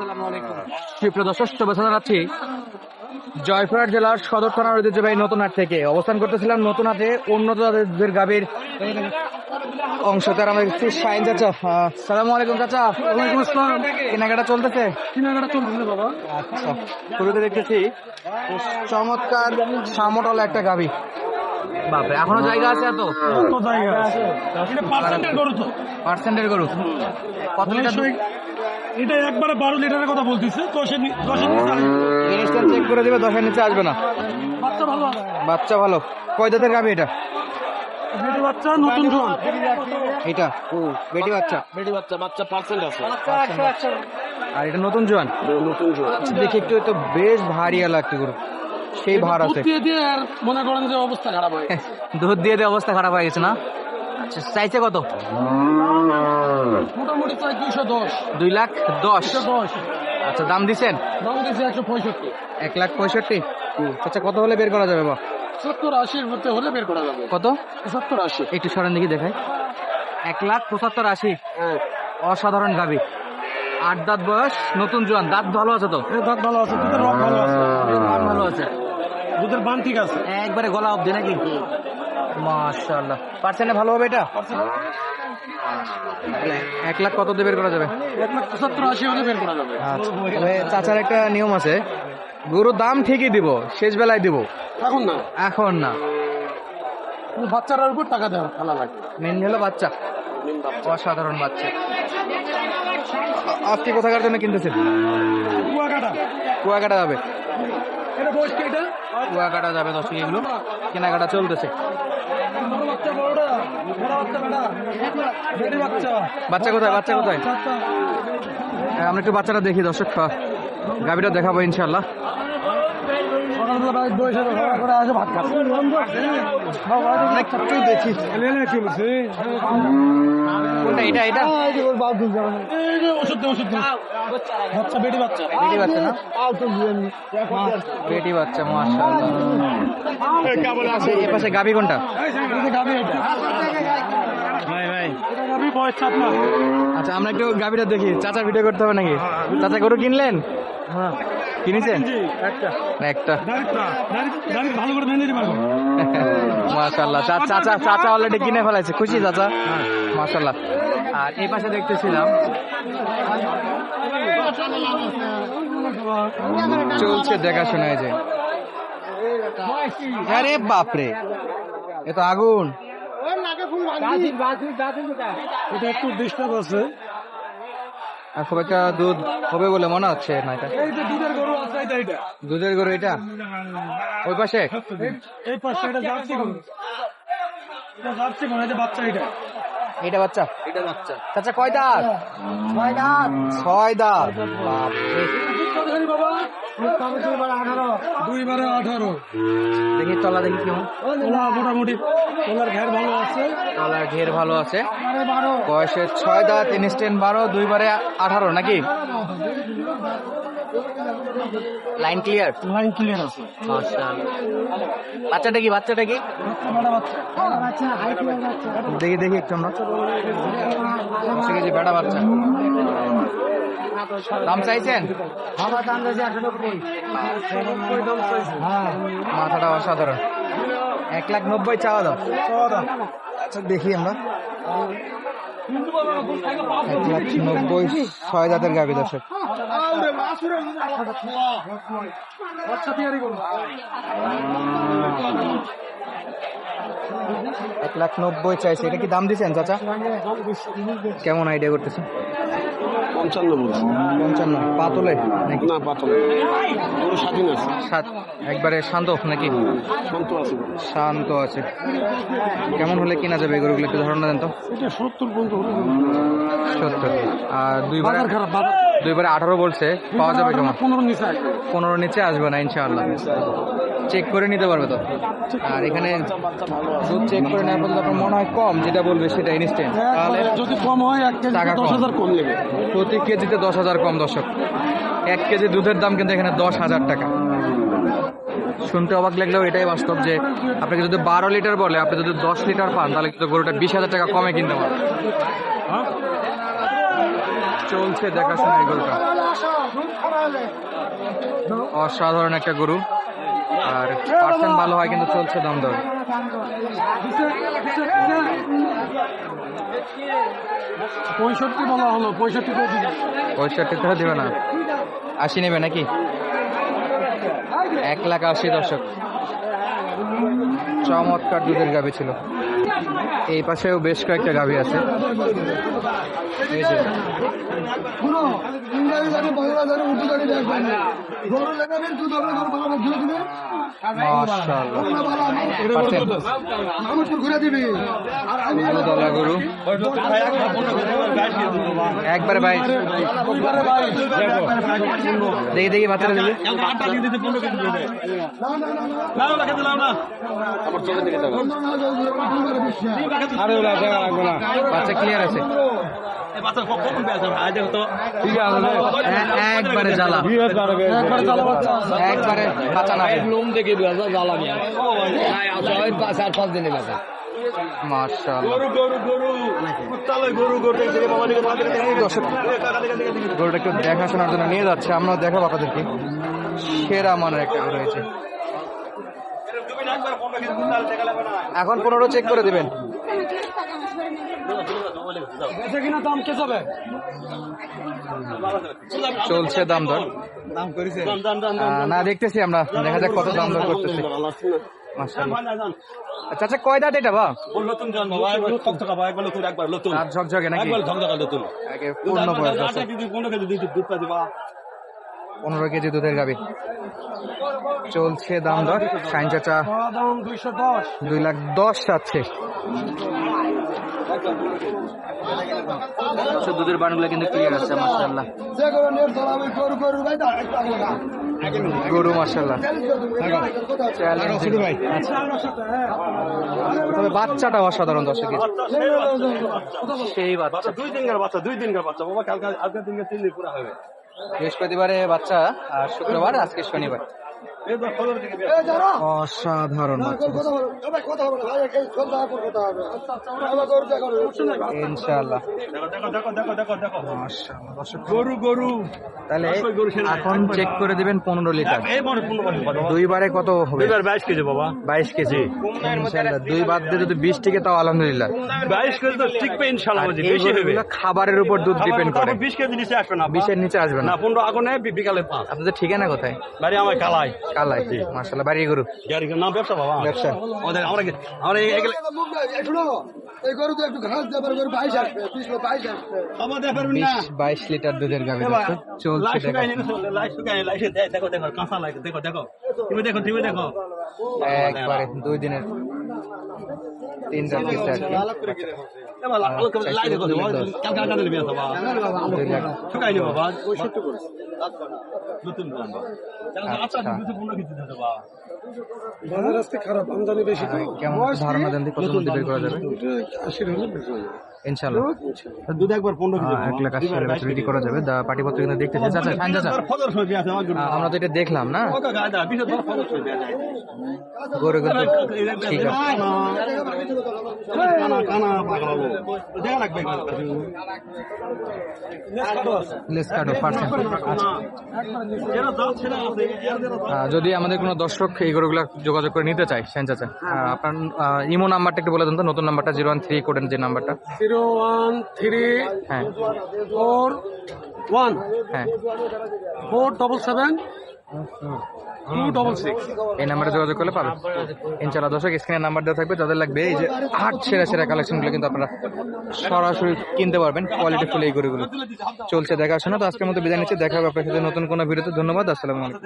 আসসালামু আলাইকুম। সুপ্রিয় দর্শক শুভেচ্ছা জানাচ্ছি। জয়পুরহাট জেলার সদর থানার ঐতিহ্যবাহী নতুন হাট থেকে। অবস্থান করতেছিলাম নতুন হাটে উন্নত জাতের গাভীর অংশ। তার আমরা শাইন চাচা। সালামু আলাইকুম চাচা। কেনাকাটা চলতেছে? কেনাকাটা চলতেছে বাবা। আচ্ছা শুরুতে দেখতেছি। চমৎকার সামটল একটা গাভী। বাপরে এখনও জায়গা আছে এত? জায়গা আছে। পার্সেন্টের গরু তো। পার্সেন্টের গরু। কত লিটার? এটা একবারে বারো লিটারের কথা বলতেছে দশের দশের নিচে আসবে। জিনিসটা চেক করে দিবে দশের নিচে আসবে না। বাচ্চা ভালো বাচ্চা ভালো। কয় দাঁতের গাভী এটা? বেটি বাচ্চা নতুন জোয়ান এটা? বেটি বাচ্চা? বেটি বাচ্চা বাচ্চা পার্সেন্ট আছে। আর এটা নতুন জোয়ান নতুন জোয়ান আচ্ছা, দেখি একটু তো বেশ ভারী লাগছে গরু সেই ভার আছে। দিয়ে দিয়ে আর মনে করেন যে অবস্থা খারাপ হয় দুধ দিয়ে দিয়ে অবস্থা খারাপ হয়ে গেছে না? আচ্ছা চাইছে কত? মোটামুটি প্রায় দুইশো দশ। দুই লাখ দশ। দশ। আচ্ছা দাম দিছেন? দাম দিচ্ছে একশো পঁয়ষট্টি। এক লাখ পঁয়ষট্টি। আচ্ছা কত হলে বের করা যাবে বা সত্তর আশির মধ্যে হলে বের করা যাবে। কত? সত্তর আশি। একটু সরেন দেখি দেখাই। এক লাখ পঁচাত্তর আশি। হ্যাঁ। অসাধারণ গাবি। আট দাঁত বয়স নতুন জোয়ান। দাঁত ভালো আছে তো? দাঁত ভালো আছে দুধের ভালো আছে। ভালো আছে। দুধের বান ঠিক আছে। একবারে গলা অবধি নাকি? মাশাল্লাহ পার্সেন্টে ভালো হবে এটা? এক লাখ কত দিয়ে বের করা যাবে? এক লাখ পঁচাত্তর আশি হলে বের করা যাবে। আচ্ছা তবে চাচার একটা নিয়ম আছে। গরুর দাম ঠিকই দিব শেষ বেলায় দিব। এখন না? এখন না। বাচ্চাটার উপর টাকা দেওয়া খেলা লাগে। মেন হলো বাচ্চা। অসাধারণ বাচ্চা। আ- আজকে কোথাকার জন্য কিনতেছেন? কুয়াকাটা। কুয়াকাটা যাবে। এটা বয়স কি এটা? কুয়াকাটা যাবে দশ এগুলো কেনাকাটা চলতেছে। বাচ্চা কোথায়? বাচ্চা কোথায়? হ্যাঁ, আমরা একটু বাচ্চাটা দেখি দর্শক। আহ, গাভীটা দেখাবো ইনশাল্লাহ সকালবেলা বাইক বসে তো করে আসে ভাত খাচ্ছে আমরা দেখি কি বলছে কোনটা এটা এটা ওর বাপ দুধ যাবে না। এই যে ওষুধ ওষুধ বাচ্চা বেটি বাচ্চা বেটি বাচ্চা না তাও তো দিয়ে নি। বেটি বাচ্চা মাশাআল্লাহ আচ্ছা, পাশে গাভী কোনটা এটা আচ্ছা আমরা একটু গাভীটা দেখি চাচা ভিডিও করতে হবে নাকি চাচা গরু কিনলেন হ্যাঁ কিনেছেন? একটা। ভালো করে মাশাল্লাহ চাচা চাচা অলরেডি কিনে ফেলাইছে। খুশি চাচা? মাশাল্লাহ আর এই পাশে দেখতেছিলাম চলছে দেখাশোনা এই যে। আরে বাপরে। এ তো আগুন। এটা একটু ডিস্টার্ব আছে আর খুব একটা দুধ হবে বলে মনে হচ্ছে না এটা? দুধের গরু আছে এটা এটা। দুধের গরু এটা? ওই পাশে? এই- এই পাশে এটা জার্সি গরু। এটা জার্সি গরু এটা বাচ্চা এটা। এটা বাচ্চা? এটা বাচ্চা। চাচা কয় দাঁত? ছয় দাঁত। ছয় দাঁত। বাবা? দা তিন আঠারো। দেখি তলা দেখি কেমন ওলা মোটামুটি। ঘের ভালো আছে। তলার ঘের ভালো আছে। বয়সে ছয় দাঁত বারো দুইবারে আঠারো নাকি? লাইন ক্লিয়ার লাইন ক্লিয়ার আছে। বাচ্চাটা কি বাচ্চাটা কি? দেখি দেখি একটু আমরা। দশ কেজি বেটা বাচ্চা। দাম চাইছেন? মাথাটা অসাধারণ। এক লাখ নব্বই চাওয়া দাও। আচ্ছা দেখি আমরা। নব্বই, ছয় জাতের গাভী, দর্শক। এক লাখ নব্বই চাইছে। এটা কি দাম দিচ্ছেন, চাচা? কেমন আইডিয়া করতেছে পঞ্চান্ন বলছি। পঞ্চান্ন। পাতলে নাকি? না পাতলে। গরু স্বাধীন আছে? সাত একবারে শান্ত নাকি? শান্ত আছে। শান্ত আছে। কেমন হলে কিনা যাবে এগুলোগুলো একটু ধারণা দেন তো। এটা সত্তর পর্যন্ত সত্তর। আর দুই বাজার খারাপ বাজার দুইবারে আঠারো বলছে পাওয়া যাবে কেমন? পনেরো নিচে আসবে। পনেরো নিচে আসবে না ইনশাআল্লাহ। চেক করে নিতে পারবে তো? আর এখানে দুধ চেক করে নেওয়ার পর আপনার মনে হয় কম যেটা বলবে সেটা ইনস্ট্যান্ট তাহলে যদি কম হয় এক কেজি টাকা দশ হাজার কম নেবে। প্রতি কেজিতে দশ হাজার কম দর্শক। এক কেজি দুধের দাম কিন্তু এখানে দশ হাজার টাকা। শুনতে অবাক লাগলেও এটাই বাস্তব যে আপনাকে যদি বারো লিটার বলে আপনি যদি দশ লিটার পান তাহলে কিন্তু গরুটা বিশ হাজার টাকা কমে কিনতে পারেন চলছে দেখাশোনা এই গরুটা। অসাধারণ একটা গরু। আর পার্সেন্ট ভালো হয় কিন্তু চলছে দাম দর পঁয়ষট্টি বলা হলো পঁয়ষট্টি পঁয়ষট্টি তো দেবে না। আশি নেবে নাকি? এক লাখ আশি দর্শক। চমৎকার দুধের গাভী ছিল। এই পাশেও বেশ কয়েকটা গাভী আছে। শুনো ইংরাজি জানে বাংলা জানে উর্দু জানে গরু দুধ গরু ভালো ঘুরে দিবে দিবি একবারে বাইশ দেখি দেখি বাচ্চারা না। না আরে বাচ্চা ক্লিয়ার আছে। একবারে জ্বালা। একবার চালা বাচ্চা। আছে। একবারে বাচ্চা না। লোম দেখে জ্বালা নিয়ে চার পাঁচ দিনে বাঁচা গরুটা একটু দেখাশোনার জন্য নিয়ে যাচ্ছে আমরাও দেখাবো আপনাদেরকে। সেরা মানের একটা গরু হয়েছে। এখন পনেরো চেক করে দিবেন। দাম কে যাবে চলছে দাম দর না দেখতেছি আমরা। দেখা যাক কত দাম দর করতেছি। আচ্ছা আচ্ছা কয় দাঁত এটা বা? আর ঝকঝকে নাকি? আগে পূর্ণ বয়স আছে। পনেরো কেজি দুধের গাবি। চলছে দাম দর। সাইন চাচা দুই লাখ দশ চাচ্ছে আচ্ছা, দুধের বানগুলো কিন্তু ক্লিয়ার আছে গরু তবে বাচ্চাটা অসাধারণ দর্শক। সেই বাচ্চা দুই দিনকার বাচ্চা দুই দিনকার বাচ্চা। বাবা কালকে আজকের দিনকে তিন দিন পুরা হবে। বৃহস্পতিবারে বাচ্চা আর শুক্রবার আজকে শনিবার। অসাধারণ গরু গরু তাহলে এখন চেক করে দিবেন পনেরো লিটার। এই পূর্ণ করতে পারব দুইবারে কত হবে? দুইবার বাইশ কেজি বাবা। বাইশ কেজি। ইনশাআল্লাহ। দুই বাদ দিয়ে যদি বিশ টিকে তাও আলহামদুলিল্লাহ। বাইশ কেজি তো টিকবে ইনশাল্লাহ বেশি হবে খাবারের উপর দুধ ডিপেন্ড করে। বিশ কেজি নিচে আসবে না বিশের নিচে আসবে না। না পনেরো আগুনে বিকালে পাঁচ আপনাদের ঠিকানা কোথায়? বাড়ি আমার কালাই। কালাই মাশাআল্লাহ বাড়ি গরু। গাড়ি নাম ব্যবসা বাবা। ব্যবসা। আমাদের আমরা কি- আমরা এই- এগুলো শুনো এই গরু তো একটু ঘাস দেবার গরু বাইশ আসবে 20 লো 22 আসবে। পারবেন বিশ না। বাইশ লিটার দুধের গাবে চলছে লাইট শুকায় নি, লাইট শুকায় নি, দেখো দেখো কাঁচা লাইট দেখো দেখো। তুমি দেখো তুমি দেখো। একবারে দুই দিনের তিন রাত গেছে আর কি কেমন? ধারণা দেন কত মধ্যে বের করা যাবে। দুধ একবার পনেরো এক লাখ আশি হাজার কাছে রেডি করা যাবে দা পাটিপত্র কিন্তু দেখতেছি চাচা চাচা আমার তো এটা দেখলাম না গরু কিন্তু ঠিক যদি আমাদের কোনো দর্শক এই গরুগুলো যোগাযোগ করে নিতে চাই সেন চাচা আপনার ইমো নাম্বারটা একটু বলে দেন তো নতুন নাম্বারটা জিরো ওয়ান থ্রি কোডেন যে নাম্বারটা জিরো ওয়ান থ্রি হ্যাঁ ফোর ওয়ান হ্যাঁ। Four double seven two double six এই নাম্বারে যোগাযোগ করলে পাবেন। ইনশাআল্লাহ দর্শক স্ক্রিনের নাম্বার দেওয়া থাকবে যাদের লাগবে এই যে আট সেরা সেরা কালেকশনগুলো কিন্তু আপনারা সরাসরি কিনতে পারবেন কোয়ালিটি ফুল এই গরুগুলো। চলছে দেখাশোনা তো আজকের মতো বিদায় নিচ্ছে। দেখা হবে আপনার সাথে নতুন কোনো ভিডিওতে। ধন্যবাদ আসসালামু আলাইকুম।